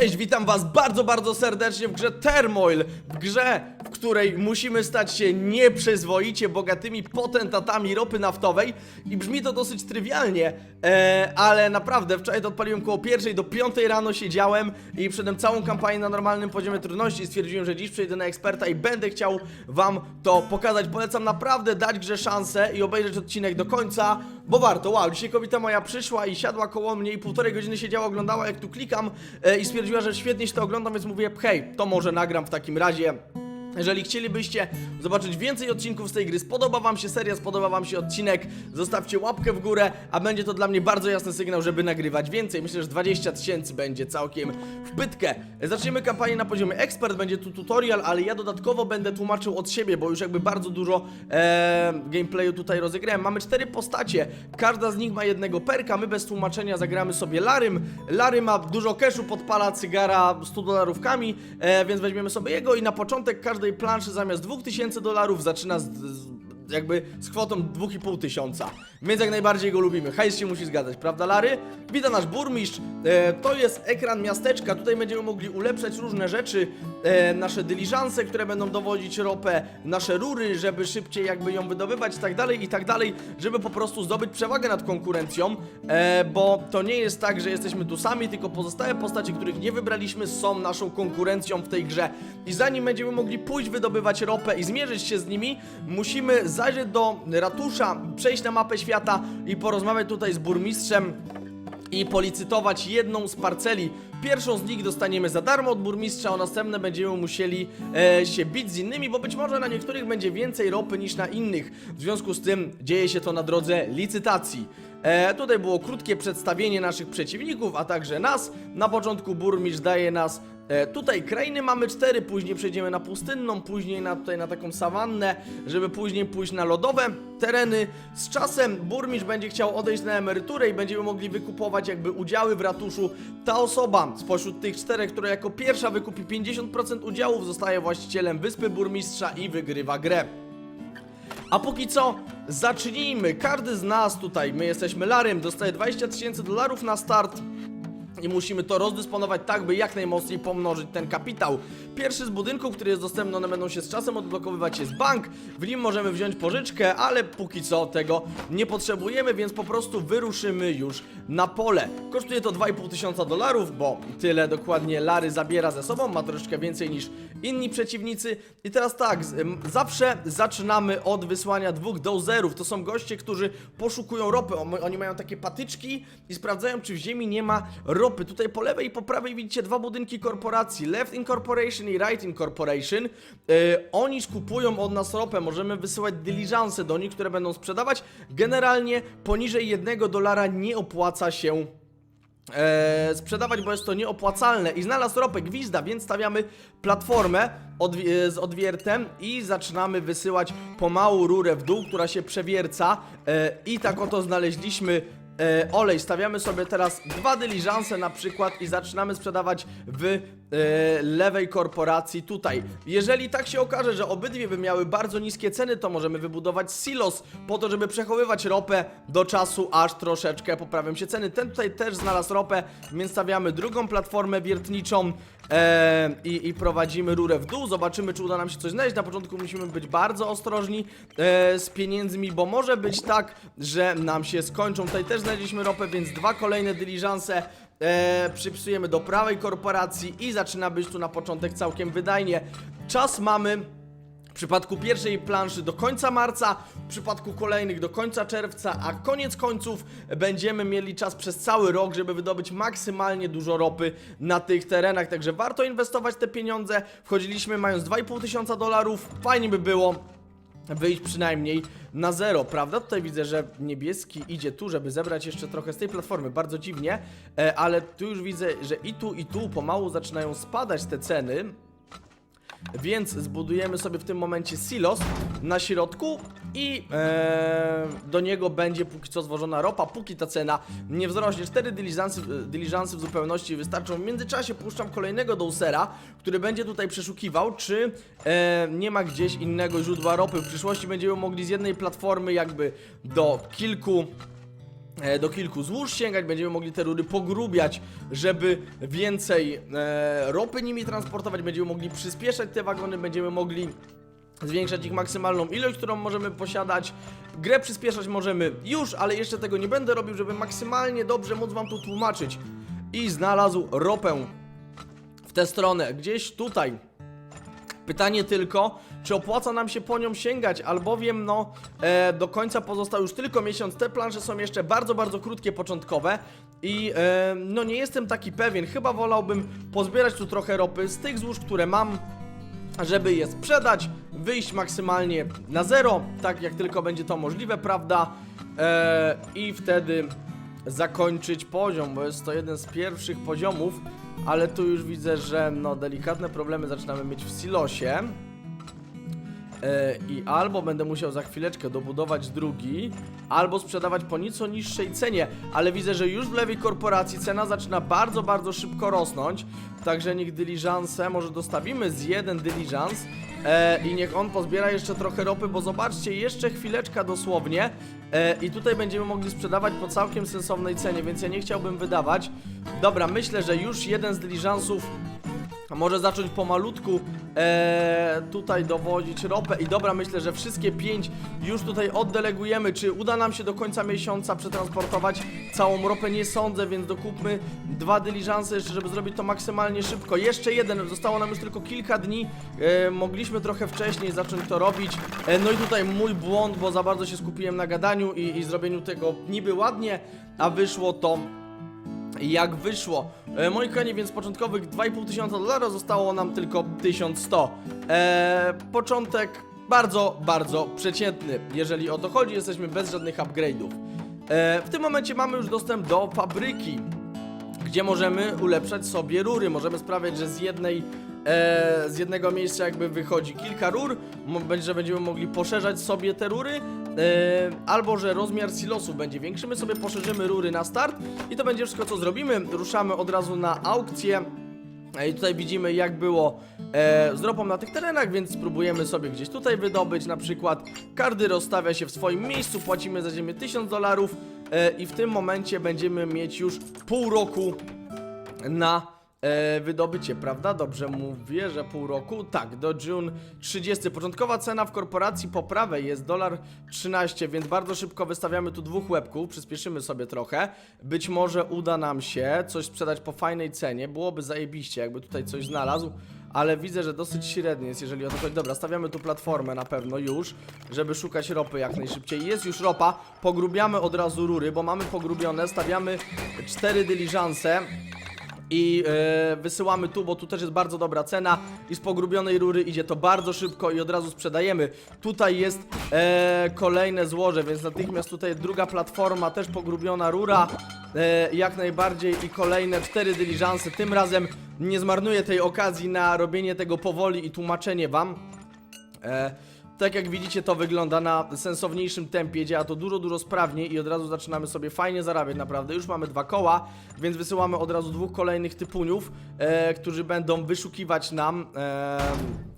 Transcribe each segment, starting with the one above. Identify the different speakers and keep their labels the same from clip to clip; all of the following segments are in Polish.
Speaker 1: Cześć, witam was bardzo, bardzo serdecznie w grze Turmoil, w grze, w której musimy stać się nieprzyzwoicie bogatymi potentatami ropy naftowej i brzmi to dosyć trywialnie, e, ale naprawdę wczoraj to odpaliłem koło pierwszej do piątej rano siedziałem i przedem całą kampanię na normalnym poziomie trudności stwierdziłem, że dziś przejdę na eksperta i będę chciał wam to pokazać. Polecam naprawdę dać grze szansę i obejrzeć odcinek do końca, bo warto. Wow, dzisiaj kobieta moja przyszła i siadła koło mnie i półtorej godziny siedziała, oglądała jak tu klikam e, i stwierdziła, że świetnie się to oglądam, więc mówię, hej, to może nagram w takim razie. Jeżeli chcielibyście zobaczyć więcej odcinków z tej gry, spodoba wam się seria, spodoba wam się odcinek, zostawcie łapkę w górę, a będzie to dla mnie bardzo jasny sygnał, żeby nagrywać więcej. Myślę, że 20 tysięcy będzie całkiem w pytkę. Zaczniemy kampanię na poziomie ekspert, będzie tu tutorial, ale ja dodatkowo będę tłumaczył od siebie, bo już jakby bardzo dużo e, gameplayu tutaj rozegrałem. Mamy cztery postacie, każda z nich ma jednego perka, my bez tłumaczenia zagramy sobie Larym. Lary ma dużo cashu, podpala cygara 100 dolarówkami, e, więc weźmiemy sobie jego i na początek każdej planszy zamiast 2000 dolarów zaczyna z, z, jakby z kwotą 2,5 tysiąca. Więc jak najbardziej go lubimy. Hajs się musi zgadzać, prawda Lary? Wita nasz burmistrz. E, to jest ekran miasteczka. Tutaj będziemy mogli ulepszać różne rzeczy. E, nasze dyliżanse, które będą dowodzić ropę, nasze rury, żeby szybciej jakby ją wydobywać i tak dalej, i tak dalej, żeby po prostu zdobyć przewagę nad konkurencją, e, bo to nie jest tak, że jesteśmy tu sami, tylko pozostałe postacie, których nie wybraliśmy, są naszą konkurencją w tej grze. I zanim będziemy mogli pójść wydobywać ropę i zmierzyć się z nimi, musimy zajrzeć do ratusza, przejść na mapę świata i porozmawiać tutaj z burmistrzem i policytować jedną z parceli. Pierwszą z nich dostaniemy za darmo od burmistrza, a następne będziemy musieli e, się bić z innymi, bo być może na niektórych będzie więcej ropy niż na innych. W związku z tym dzieje się to na drodze licytacji. E, tutaj było krótkie przedstawienie naszych przeciwników, a także nas. Na początku burmistrz daje nas E, tutaj krainy mamy cztery, później przejdziemy na pustynną, później na, tutaj na taką sawannę, żeby później pójść na lodowe tereny. Z czasem burmistrz będzie chciał odejść na emeryturę i będziemy mogli wykupować jakby udziały w ratuszu. Ta osoba spośród tych czterech, która jako pierwsza wykupi 50% udziałów, zostaje właścicielem wyspy burmistrza i wygrywa grę. A póki co, zacznijmy. Każdy z nas tutaj, my jesteśmy Larym, dostaje 20 tysięcy dolarów na start. I musimy to rozdysponować tak, by jak najmocniej pomnożyć ten kapitał. Pierwszy z budynków, który jest dostępny, one będą się z czasem odblokowywać, jest bank. W nim możemy wziąć pożyczkę, ale póki co tego nie potrzebujemy, więc po prostu wyruszymy już na pole. Kosztuje to 2,5 tysiąca dolarów, bo tyle dokładnie Lary zabiera ze sobą, ma troszeczkę więcej niż inni przeciwnicy. I teraz tak, zawsze zaczynamy od wysłania dwóch dozerów. To są goście, którzy poszukują ropy. Oni mają takie patyczki i sprawdzają, czy w ziemi nie ma ropy. Tutaj po lewej i po prawej widzicie dwa budynki korporacji, Left Incorporation i Right Incorporation. Yy, oni skupują od nas ropę, możemy wysyłać dyliżanse do nich, które będą sprzedawać. Generalnie poniżej jednego dolara nie opłaca się e, sprzedawać, bo jest to nieopłacalne i znalazł ropę gwizda, więc stawiamy platformę e, z odwiertem i zaczynamy wysyłać pomału rurę w dół, która się przewierca e, i tak oto znaleźliśmy e, olej. Stawiamy sobie teraz dwa dyliżanse na przykład i zaczynamy sprzedawać w e, lewej korporacji tutaj. Jeżeli tak się okaże, że obydwie by miały bardzo niskie ceny, to możemy wybudować silos po to, żeby przechowywać ropę do czasu, aż troszeczkę poprawią się ceny. Ten tutaj też znalazł ropę, więc stawiamy drugą platformę wiertniczą e, i, i prowadzimy rurę w dół. Zobaczymy, czy uda nam się coś znaleźć. Na początku musimy być bardzo ostrożni e, z pieniędzmi, bo może być tak, że nam się skończą. Tutaj też znaleźliśmy ropę, więc dwa kolejne dyliżanse e, przypisujemy do prawej korporacji i zaczyna być tu na początek całkiem wydajnie. Czas mamy w przypadku pierwszej planszy do końca marca, w przypadku kolejnych do końca czerwca, a koniec końców będziemy mieli czas przez cały rok, żeby wydobyć maksymalnie dużo ropy na tych terenach. Także warto inwestować te pieniądze. Wchodziliśmy mając 2,5 tysiąca dolarów. Fajnie by było wyjść przynajmniej na zero, prawda? Tutaj widzę, że niebieski idzie tu, żeby zebrać jeszcze trochę z tej platformy, bardzo dziwnie, e, ale tu już widzę, że i tu, i tu pomału zaczynają spadać te ceny. Więc zbudujemy sobie w tym momencie silos na środku i e, do niego będzie póki co zwożona ropa, póki ta cena nie wzrośnie. Cztery dyliżansy, dyliżansy w zupełności wystarczą. W międzyczasie puszczam kolejnego dosera, który będzie tutaj przeszukiwał, czy e, nie ma gdzieś innego źródła ropy. W przyszłości będziemy mogli z jednej platformy jakby do kilku e, do kilku złóż sięgać, będziemy mogli te rury pogrubiać, żeby więcej e, ropy nimi transportować, będziemy mogli przyspieszać te wagony, będziemy mogli zwiększać ich maksymalną ilość, którą możemy posiadać. Grę przyspieszać możemy już, ale jeszcze tego nie będę robił, żeby maksymalnie dobrze móc wam to tłumaczyć. I znalazł ropę w tę stronę, gdzieś tutaj. Pytanie tylko, czy opłaca nam się po nią sięgać, albowiem no e, do końca pozostał już tylko miesiąc. Te plansze są jeszcze bardzo, bardzo krótkie, początkowe i e, no nie jestem taki pewien. Chyba wolałbym pozbierać tu trochę ropy z tych złóż, które mam, żeby je sprzedać, wyjść maksymalnie na zero, tak jak tylko będzie to możliwe, prawda? E, I wtedy zakończyć poziom, bo jest to jeden z pierwszych poziomów, ale tu już widzę, że no delikatne problemy zaczynamy mieć w silosie. E, I albo będę musiał za chwileczkę dobudować drugi, albo sprzedawać po nieco niższej cenie, ale widzę, że już w lewej korporacji cena zaczyna bardzo, bardzo szybko rosnąć, także niech dyliżanse, może dostawimy z jeden dyliżans e, i niech on pozbiera jeszcze trochę ropy, bo zobaczcie, jeszcze chwileczka dosłownie e, i tutaj będziemy mogli sprzedawać po całkiem sensownej cenie, więc ja nie chciałbym wydawać. Dobra, myślę, że już jeden z dyliżansów może zacząć pomalutku e, tutaj dowozić ropę i dobra, myślę, że wszystkie pięć już tutaj oddelegujemy. Czy uda nam się do końca miesiąca przetransportować całą ropę? Nie sądzę, więc dokupmy dwa dyliżanse żeby zrobić to maksymalnie szybko. Jeszcze jeden, zostało nam już tylko kilka dni, e, mogliśmy trochę wcześniej zacząć to robić. E, no i tutaj mój błąd, bo za bardzo się skupiłem na gadaniu i, i zrobieniu tego niby ładnie, a wyszło to jak wyszło. E, moi kochani, więc początkowych 2,5 tysiąca dolarów zostało nam tylko 1100. E, początek bardzo, bardzo przeciętny. Jeżeli o to chodzi, jesteśmy bez żadnych upgrade'ów. E, w tym momencie mamy już dostęp do fabryki, gdzie możemy ulepszać sobie rury. Możemy sprawiać, że z jednej e, z jednego miejsca jakby wychodzi kilka rur, że będziemy mogli poszerzać sobie te rury, e, albo że rozmiar silosu będzie większy. My sobie poszerzymy rury na start i to będzie wszystko co zrobimy. Ruszamy od razu na aukcję. E, I tutaj widzimy jak było e, z ropą na tych terenach, więc spróbujemy sobie gdzieś tutaj wydobyć na przykład. Każdy rozstawia się w swoim miejscu, płacimy za ziemię 1000 dolarów e, i w tym momencie będziemy mieć już pół roku na e, wydobycie, prawda? Dobrze mówię, że pół roku? Tak, do June 30. Początkowa cena w korporacji po prawej jest dolar 13, więc bardzo szybko wystawiamy tu dwóch łebków, przyspieszymy sobie trochę. Być może uda nam się coś sprzedać po fajnej cenie, byłoby zajebiście, jakby tutaj coś znalazł. Ale widzę, że dosyć średnie jest, jeżeli o to chodzi. Dobra, stawiamy tu platformę na pewno już, żeby szukać ropy jak najszybciej. Jest już ropa, pogrubiamy od razu rury, bo mamy pogrubione, stawiamy cztery dyliżanse i e, wysyłamy tu, bo tu też jest bardzo dobra cena i z pogrubionej rury idzie to bardzo szybko i od razu sprzedajemy. Tutaj jest e, kolejne złoże, więc natychmiast tutaj druga platforma, też pogrubiona rura, e, jak najbardziej i kolejne cztery dyliżanse. Tym razem nie zmarnuję tej okazji na robienie tego powoli i tłumaczenie wam. E, tak jak widzicie, to wygląda na sensowniejszym tempie, działa to dużo, dużo sprawniej i od razu zaczynamy sobie fajnie zarabiać, naprawdę. Już mamy dwa koła, więc wysyłamy od razu dwóch kolejnych typuniów, e, którzy będą wyszukiwać nam e,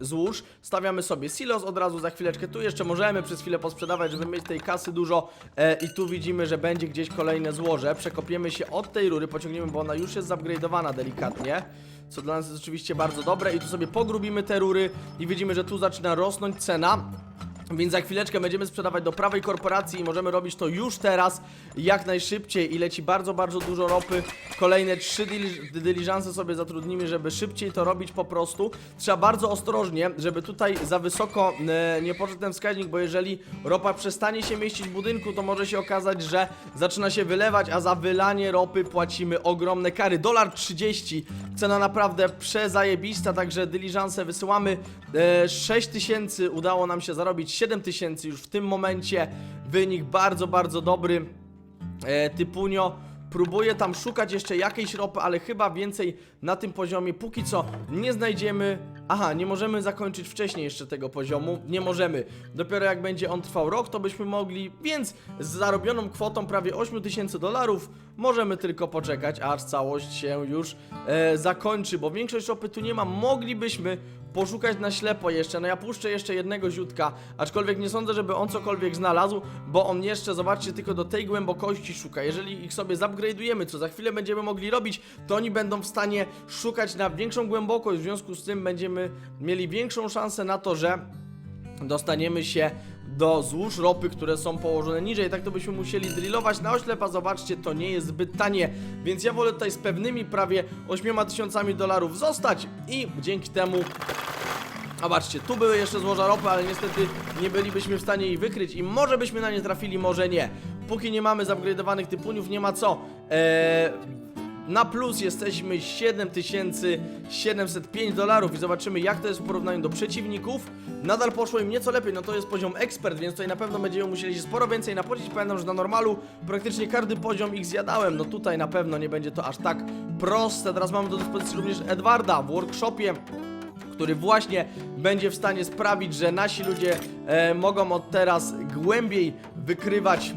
Speaker 1: złóż. Stawiamy sobie silos od razu za chwileczkę. Tu jeszcze możemy przez chwilę posprzedawać, żeby mieć tej kasy dużo e, i tu widzimy, że będzie gdzieś kolejne złoże. Przekopiemy się od tej rury, pociągniemy, bo ona już jest zupgrade'owana delikatnie co dla nas jest oczywiście bardzo dobre i tu sobie pogrubimy te rury i widzimy, że tu zaczyna rosnąć cena. Więc za chwileczkę będziemy sprzedawać do prawej korporacji i możemy robić to już teraz, jak najszybciej i leci bardzo, bardzo dużo ropy. Kolejne trzy dyliżanse sobie zatrudnimy, żeby szybciej to robić po prostu. Trzeba bardzo ostrożnie, żeby tutaj za wysoko e, nie poszedł ten wskaźnik, bo jeżeli ropa przestanie się mieścić w budynku, to może się okazać, że zaczyna się wylewać, a za wylanie ropy płacimy ogromne kary. Dolar 30, cena naprawdę przezajebista, także dyliżanse wysyłamy. E, 6 tysięcy udało nam się zarobić, 7 tysięcy już w tym momencie. Wynik bardzo, bardzo dobry. E, typunio próbuję tam szukać jeszcze jakiejś ropy, ale chyba więcej na tym poziomie póki co nie znajdziemy. Aha, nie możemy zakończyć wcześniej jeszcze tego poziomu, nie możemy. Dopiero jak będzie on trwał rok, to byśmy mogli, więc z zarobioną kwotą prawie 8000 dolarów możemy tylko poczekać, aż całość się już e, zakończy, bo większość ropy tu nie ma. Moglibyśmy poszukać na ślepo jeszcze. No ja puszczę jeszcze jednego ziutka, aczkolwiek nie sądzę, żeby on cokolwiek znalazł, bo on jeszcze, zobaczcie, tylko do tej głębokości szuka. Jeżeli ich sobie zupgrade'ujemy, co za chwilę będziemy mogli robić, to oni będą w stanie szukać na większą głębokość, w związku z tym będziemy mieli większą szansę na to, że dostaniemy się do złóż ropy, które są położone niżej, tak to byśmy musieli drillować na oślepa, zobaczcie, to nie jest zbyt tanie, więc ja wolę tutaj z pewnymi prawie 8 tysiącami dolarów zostać i dzięki temu Zobaczcie, tu były jeszcze złoża ropy, ale niestety nie bylibyśmy w stanie ich wykryć i może byśmy na nie trafili, może nie. Póki nie mamy zupgrade'owanych typuniów, nie ma co. Eee, na plus jesteśmy 7705 dolarów i zobaczymy jak to jest w porównaniu do przeciwników. Nadal poszło im nieco lepiej, no to jest poziom ekspert, więc tutaj na pewno będziemy musieli się sporo więcej napocić. Pamiętam, że na normalu praktycznie każdy poziom ich zjadałem, no tutaj na pewno nie będzie to aż tak proste. Teraz mamy do dyspozycji również Edwarda w workshopie który właśnie będzie w stanie sprawić, że nasi ludzie e, mogą od teraz głębiej wykrywać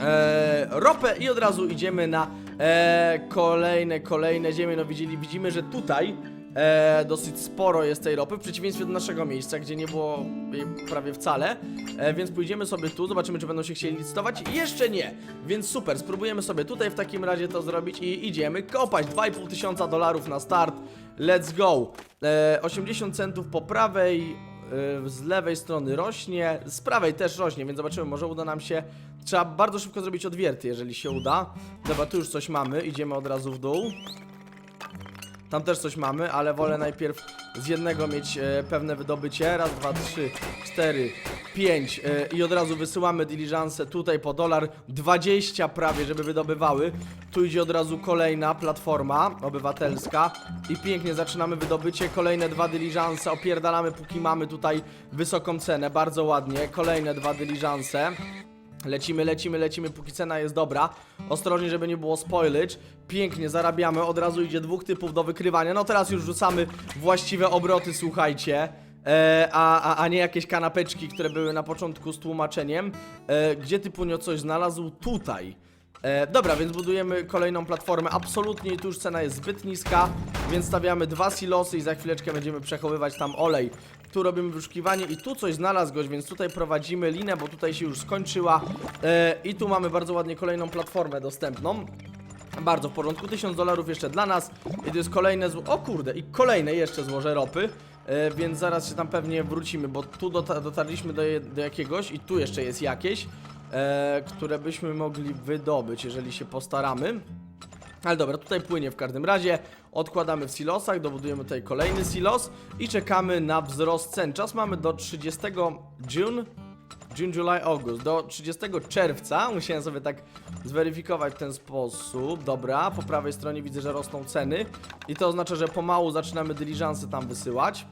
Speaker 1: e, ropę i od razu idziemy na e, kolejne, kolejne ziemie. No widzieli, widzimy, że tutaj e, dosyć sporo jest tej ropy, w przeciwieństwie do naszego miejsca, gdzie nie było jej prawie wcale. E, więc pójdziemy sobie tu, zobaczymy, czy będą się chcieli licytować. Jeszcze nie, więc super, spróbujemy sobie tutaj w takim razie to zrobić i idziemy kopać 2,5 tysiąca dolarów na start. Let's go. E, 80 centów po prawej, z lewej strony rośnie, z prawej też rośnie, więc zobaczymy, może uda nam się. Trzeba bardzo szybko zrobić odwierty, jeżeli się uda. Dobra, tu już coś mamy, idziemy od razu w dół. Tam też coś mamy, ale wolę najpierw z jednego mieć e, pewne wydobycie. Raz, dwa, trzy, cztery, pięć e, i od razu wysyłamy diligencę tutaj po dolar 20 prawie, żeby wydobywały. Tu idzie od razu kolejna platforma obywatelska i pięknie zaczynamy wydobycie. Kolejne dwa diligence, opierdalamy póki mamy tutaj wysoką cenę, bardzo ładnie. Kolejne dwa diligence. Lecimy, lecimy, lecimy, póki cena jest dobra. Ostrożnie, żeby nie było spoilage. Pięknie zarabiamy, od razu idzie dwóch typów do wykrywania. No teraz już rzucamy właściwe obroty, słuchajcie. E, a, a, a nie jakieś kanapeczki, które były na początku z tłumaczeniem. E, gdzie typunio coś znalazł? Tutaj. E, dobra, więc budujemy kolejną platformę. Absolutnie tu już cena jest zbyt niska, więc stawiamy dwa silosy i za chwileczkę będziemy przechowywać tam olej. Tu robimy wyszukiwanie i tu coś znalazł gość, więc tutaj prowadzimy linę, bo tutaj się już skończyła. E, I tu mamy bardzo ładnie kolejną platformę dostępną. Bardzo w porządku, 1000 dolarów jeszcze dla nas i to jest kolejne zło... O kurde, i kolejne jeszcze złoże ropy e, Więc zaraz się tam pewnie wrócimy, bo tu dota dotarliśmy do, do jakiegoś i tu jeszcze jest jakieś e, Które byśmy mogli wydobyć, jeżeli się postaramy ale dobra, tutaj płynie w każdym razie. Odkładamy w silosach, dobudujemy tutaj kolejny silos i czekamy na wzrost cen. Czas mamy do 30 June. June, July, August. Do 30 czerwca. Musiałem sobie tak zweryfikować w ten sposób. Dobra, po prawej stronie widzę, że rosną ceny. I to oznacza, że pomału zaczynamy dyliżansy tam wysyłać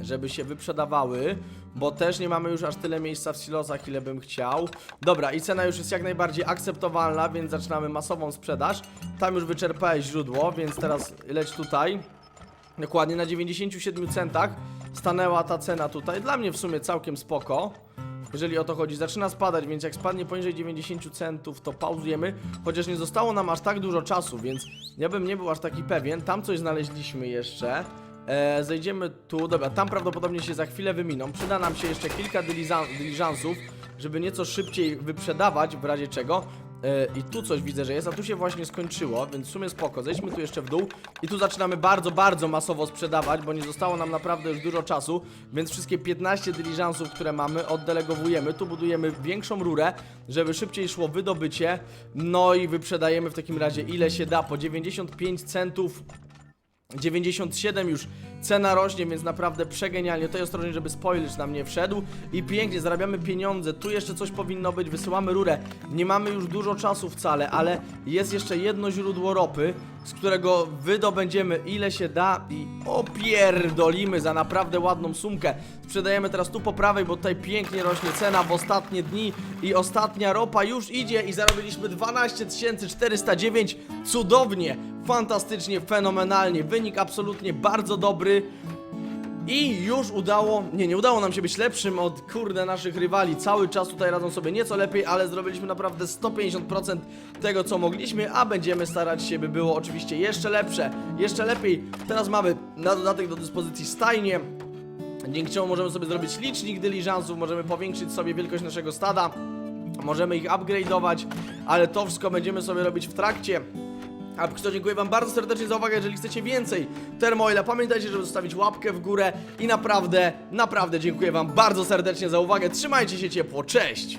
Speaker 1: żeby się wyprzedawały, bo też nie mamy już aż tyle miejsca w silosach, ile bym chciał. Dobra, i cena już jest jak najbardziej akceptowalna, więc zaczynamy masową sprzedaż. Tam już wyczerpałeś źródło, więc teraz leć tutaj. Dokładnie na 97 centach stanęła ta cena tutaj. Dla mnie w sumie całkiem spoko. Jeżeli o to chodzi, zaczyna spadać, więc jak spadnie poniżej 90 centów, to pauzujemy. Chociaż nie zostało nam aż tak dużo czasu, więc ja bym nie był aż taki pewien. Tam coś znaleźliśmy jeszcze. E, zejdziemy tu, dobra, tam prawdopodobnie się za chwilę wyminą. Przyda nam się jeszcze kilka diligenców, żeby nieco szybciej wyprzedawać, w razie czego. E, I tu coś widzę, że jest, a tu się właśnie skończyło, więc w sumie spoko. Zejdźmy tu jeszcze w dół i tu zaczynamy bardzo, bardzo masowo sprzedawać, bo nie zostało nam naprawdę już dużo czasu, więc wszystkie 15 diligenców, które mamy, oddelegowujemy. Tu budujemy większą rurę, żeby szybciej szło wydobycie, no i wyprzedajemy w takim razie ile się da, po 95 centów 97 już cena rośnie, więc naprawdę przegenialnie. Tutaj ostrożnie, żeby spoiler nam nie wszedł. I pięknie, zarabiamy pieniądze. Tu jeszcze coś powinno być, wysyłamy rurę. Nie mamy już dużo czasu wcale, ale jest jeszcze jedno źródło ropy, z którego wydobędziemy ile się da i opierdolimy za naprawdę ładną sumkę. Sprzedajemy teraz tu po prawej, bo tutaj pięknie rośnie cena w ostatnie dni i ostatnia ropa już idzie i zarobiliśmy 12 409. Cudownie, fantastycznie, fenomenalnie. Wynik absolutnie bardzo dobry. I już udało, nie, nie udało nam się być lepszym od kurde naszych rywali. Cały czas tutaj radzą sobie nieco lepiej, ale zrobiliśmy naprawdę 150% tego, co mogliśmy, a będziemy starać się, by było oczywiście jeszcze lepsze, jeszcze lepiej. Teraz mamy na dodatek do dyspozycji stajnie, dzięki czemu możemy sobie zrobić licznik dyliżansów, możemy powiększyć sobie wielkość naszego stada, możemy ich upgrade'ować, ale to wszystko będziemy sobie robić w trakcie. A póki co dziękuję wam bardzo serdecznie za uwagę, jeżeli chcecie więcej Termoila, pamiętajcie, żeby zostawić łapkę w górę. I naprawdę, naprawdę dziękuję wam bardzo serdecznie za uwagę, trzymajcie się ciepło, cześć!